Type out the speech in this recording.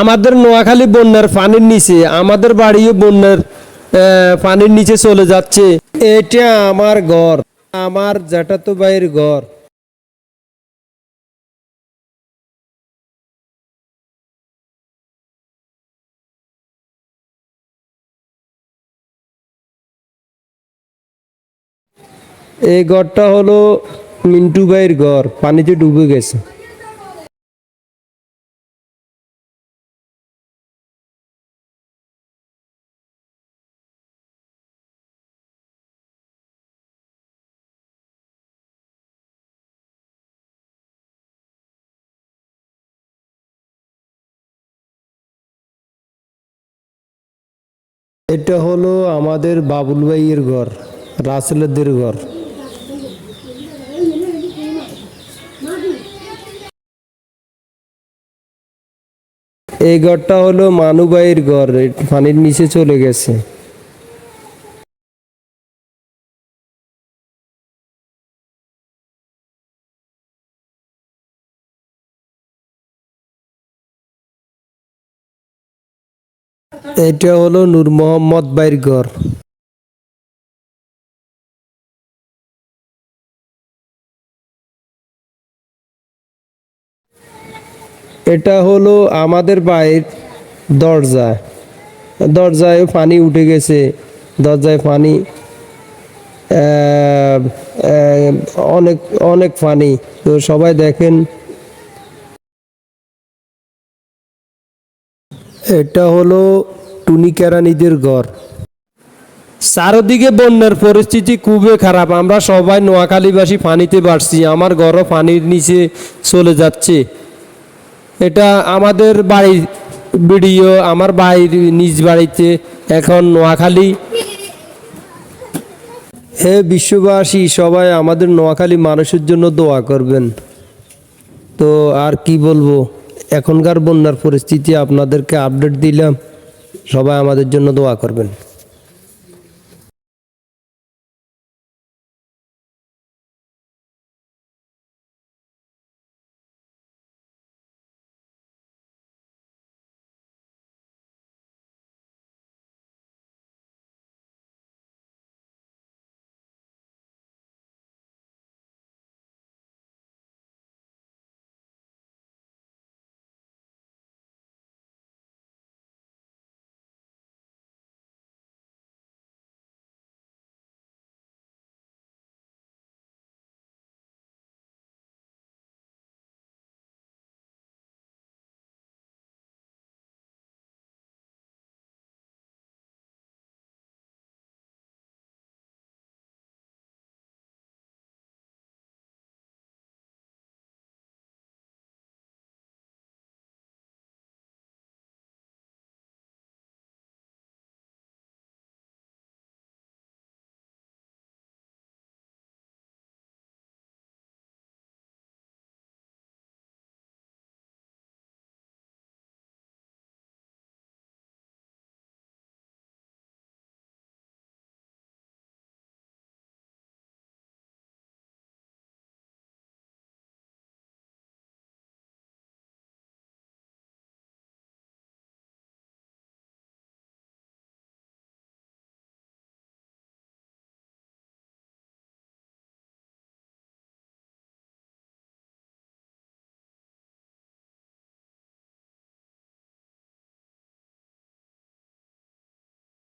আমাদের নোয়াখালী বন্যার পানির নিচে, আমাদের বাড়িও বন্যার পানির নিচে চলে যাচ্ছে। এটা আমার ঘর, আমার জ্যাঠাতো ভাইয়ের ঘর। এই ঘরটা হলো মিন্টু ভাইয়ের ঘর, পানিতে ডুবে গেছে। এটা হলো আমাদের বাবুল ভাইয়ের ঘর রাসেলদের ঘর। এই ঘরটা হলো মানুবাইয়ের ঘর পানির নিচে চলে গেছে। এটা হলো নূর মোহাম্মদ ভাইয়ের ঘর। এটা হলো আমাদের বাড়ির দরজা দরজায় পানি উঠে গেছে। দরজায় পানি অনেক অনেক পানি। তো সবাই দেখেন এটা হলো টুনি কেরানিদের ঘর। চারদিকে বন্যার পরিস্থিতি খুবই খারাপ। আমরা সবাই নোয়াখালীবাসী পানিতে বাড়ছি। আমার ঘরও পানির নিচে চলে যাচ্ছে। এটা আমাদের বাড়ির ভিডিও। আমার বাড়ির নিজ বাড়িতে এখন নোয়াখালী। হে বিশ্ববাসী, সবাই আমাদের নোয়াখালী মানুষের জন্য দোয়া করবেন। তো আর কি বলব? এখনকার বন্যার পরিস্থিতি আপনাদেরকে আপডেট দিলাম। সবাই আমাদের জন্য দোয়া করবেন।